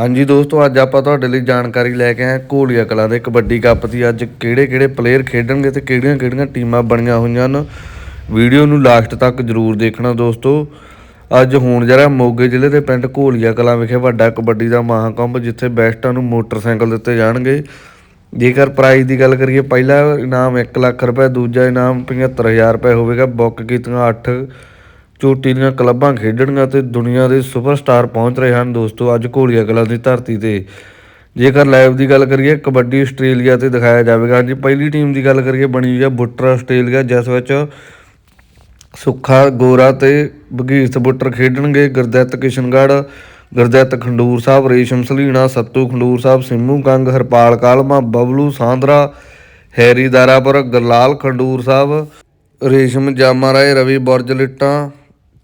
ਹਾਂਜੀ ਦੋਸਤੋ, ਅੱਜ ਆਪਾਂ ਤੁਹਾਡੇ ਲਈ ਜਾਣਕਾਰੀ ਲੈ ਕੇ ਆਏ ਹਾਂ ਘੋਲੀਆ ਕਲਾਂ ਦੇ ਕਬੱਡੀ ਕੱਪ ਦੀ। ਅੱਜ ਕਿਹੜੇ-ਕਿਹੜੇ ਪਲੇਅਰ ਖੇਡਣਗੇ ਤੇ ਕਿਹੜੀਆਂ-ਕਿਹੜੀਆਂ ਟੀਮਾਂ ਬਣੀਆਂ ਹੋਈਆਂ ਹਨ? ਵੀਡੀਓ ਨੂੰ ਲਾਸਟ ਤੱਕ ਜਰੂਰ ਦੇਖਣਾ ਦੋਸਤੋ। ਅੱਜ ਹੋਣ ਜਾ ਰਿਹਾ ਮੋਗੇ ਜ਼ਿਲ੍ਹੇ ਦੇ ਪਿੰਡ ਘੋਲੀਆ ਕਲਾਂ ਵਿਖੇ ਵੱਡਾ ਕਬੱਡੀ ਦਾ ਮਹਾਕੁੰਭ, ਜਿੱਥੇ ਬੈਸਟਾਂ ਨੂੰ ਮੋਟਰਸਾਈਕਲ ਦਿੱਤੇ ਜਾਣਗੇ। ਜੇਕਰ ਪ੍ਰਾਈਜ਼ ਦੀ ਗੱਲ ਕਰੀਏ, ਪਹਿਲਾ ਇਨਾਮ 1 ਲੱਖ ਰੁਪਏ, ਦੂਜਾ ਇਨਾਮ 75000 ਰੁਪਏ ਹੋਵੇਗਾ। ਬੁੱਕ ਕੀਤੀਆਂ 8 ਚੋਟੀ ਦੀਆਂ ਕਲੱਬਾਂ ਖੇਡਣੀਆਂ ਤੇ ਦੁਨੀਆ ਦੇ ਸੁਪਰਸਟਾਰ ਪਹੁੰਚ ਰਹੇ ਹਨ। ਦੋਸਤੋ, ਅੱਜ ਘੋਲੀਆ ਕਲਾਂ ਦੀ ਧਰਤੀ ਤੇ ਜੇਕਰ ਲਾਈਵ ਦੀ ਗੱਲ ਕਰੀਏ, ਕਬੱਡੀ ਆਸਟ੍ਰੇਲੀਆ ਤੇ ਦਿਖਾਇਆ ਜਾਵੇਗਾ। ਜੀ ਪਹਿਲੀ ਟੀਮ ਦੀ ਗੱਲ ਕਰੀਏ, ਬਣੀ ਹੋਈ ਹੈ ਬੁੱਟਰ ਆਸਟ੍ਰੇਲੀਆ, ਜਿਸ ਵਿੱਚ ਸੁੱਖਾ, ਗੋਰਾ ਤੇ ਬਗੀਰਤ ਬੁੱਟਰ ਖੇਡਣਗੇ। ਗੁਰਦਿੱਤ ਕਿਸ਼ਨਗੜ੍ਹ, ਗੁਰਦਿੱਤ ਖੰਡੂਰ ਸਾਹਿਬ, ਰੇਸ਼ਮ ਸਲੀਣਾ, ਸੱਤੂ ਖੰਡੂਰ ਸਾਹਿਬ, ਸਿੰਮੂ ਕੰਗ, ਹਰਪਾਲ ਕਾਲਮਾ, ਬਬਲੂ ਸਾਂਦਰਾ, ਹੈਰੀ ਦਾਰਾਪੁਰ, ਗਰਲਾਲ ਖੰਡੂਰ ਸਾਹਿਬ, ਰੇਸ਼ਮ ਜਾਮਾ ਰਾਏ, ਰਵੀ ਬੁਰਜਲਿੱਟਾਂ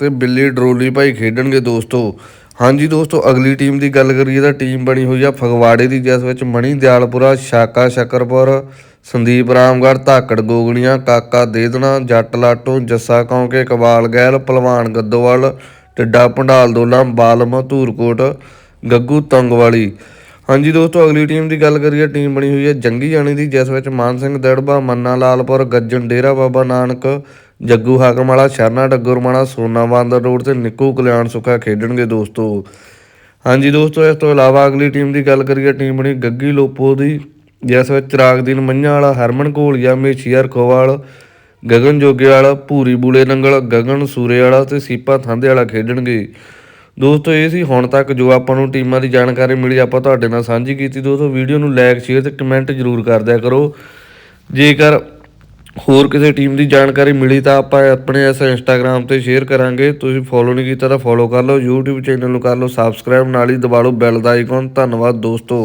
ਤੇ ਬਿੱਲੀ ਡਰੋਲੀ ਭਾਈ ਖੇਡਣਗੇ ਦੋਸਤੋ। ਹਾਂਜੀ ਦੋਸਤੋ, ਅਗਲੀ ਟੀਮ ਦੀ ਗੱਲ ਕਰੀਏ ਤਾਂ ਟੀਮ ਬਣੀ ਹੋਈ ਆ ਫਗਵਾੜੇ ਦੀ, ਜਿਸ ਵਿੱਚ ਮਣੀ ਦਿਆਲਪੁਰਾ, ਸ਼ਾਕਾ ਸ਼ਕਰਪੁਰ, ਸੰਦੀਪ ਰਾਮਗੜ੍ਹ, ਧਾਕੜ ਗੋਗਣੀਆਂ, ਕਾਕਾ ਦੇਦਣਾ, ਜੱਟ ਲਾਟੋ, ਜੱਸਾ ਕੌਂਕੇ ਕਬਾਲ ਗੈਲ, ਪਹਿਲਵਾਨ ਗੱਦੋਵਾਲ, ਟਿੱਡਾ ਭੰਡਾਲ ਦੋਲਾ, ਬਾਲਮ, ਧੂਰਕੋਟ, ਗੱਗੂ ਤੰਗਵਾਲੀ। ਹਾਂਜੀ ਦੋਸਤੋ, ਅਗਲੀ ਟੀਮ ਦੀ ਗੱਲ ਕਰੀਏ ਟੀਮ ਬਣੀ ਹੋਈ ਹੈ ਜੰਗੀ ਜਾਣੀ ਦੀ, ਜਿਸ ਵਿੱਚ ਮਾਨ ਸਿੰਘ ਦੜਬਾ, ਮੰਨਾ ਲਾਲਪੁਰ, ਗੱਜਣ ਡੇਰਾ ਬਾਬਾ ਨਾਨਕ ਜੱਗੂ ਹਾਕਮ ਵਾਲਾ ਸ਼ਰਨਾ ਡੱਗਰਮਾਣਾ ਸੋਨਾ ਬਾਂਦਰ ਰੋਡ ਤੇ ਨਿੱਕੂ ਕਲਿਆਣ ਸੁੱਖਾ ਖੇਡਣਗੇ ਦੋਸਤੋ। ਹਾਂਜੀ ਦੋਸਤੋ, ਇਸ ਤੋਂ ਇਲਾਵਾ ਅਗਲੀ ਟੀਮ ਦੀ ਗੱਲ ਕਰੀਏ, ਟੀਮ ਬਣੀ ਗੱਗੀ ਲੋਪੋ ਦੀ, ਜਿਸ ਵਿੱਚ ਚਿਰਾਗਦੀਨ ਮੰਝਾਂ ਵਾਲਾ, ਹਰਮਨ ਘੋਲੀਆ ਮੇਛੀਆਰ ਖੋਵਾਲ, ਗਗਨ ਜੋਗੇ ਵਾਲਾ, ਭੂਰੀ ਬੂਲੇ ਨੰਗਲ, ਗਗਨ ਸੂਰੇ ਵਾਲਾ ਤੇ ਸੀਪਾ ਥਾਂਦੇ ਵਾਲਾ ਖੇਡਣਗੇ। ਦੋਸਤੋ, ਇਹ ਸੀ ਹੁਣ ਤੱਕ ਜੋ ਆਪਾਂ ਨੂੰ ਟੀਮਾਂ ਦੀ ਜਾਣਕਾਰੀ ਮਿਲੀ, ਆਪਾਂ ਤੁਹਾਡੇ ਨਾਲ ਸਾਂਝੀ ਕੀਤੀ। ਦੋਸਤੋ, ਵੀਡੀਓ ਨੂੰ ਲਾਈਕ ਸ਼ੇਅਰ ਤੇ ਕਮੈਂਟ ਜ਼ਰੂਰ ਕਰ ਦਿਆ ਕਰੋ। ਜੇਕਰ ਹੋਰ ਕਿਸੇ ਟੀਮ ਦੀ ਜਾਣਕਾਰੀ ਮਿਲੀ ਤਾਂ ਆਪਾਂ ਆਪਣੇ ਇਸ ਇੰਸਟਾਗ੍ਰam ਤੇ ਸ਼ੇਅਰ ਕਰਾਂਗੇ। ਤੁਸੀਂ ਫੋਲੋ ਨਹੀਂ ਕੀਤਾ ਤਾਂ ਫੋਲੋ ਕਰ ਲਓ, YouTube ਚੈਨਲ ਨੂੰ ਕਰ ਲਓ ਸਬਸਕ੍ਰਾਈਬ ਨਾਲ ਹੀ ਦਬਾ ਲਓ ਬੈਲ ਦਾ ਆਈਕਨ ਧੰਨਵਾਦ ਦੋਸਤੋ।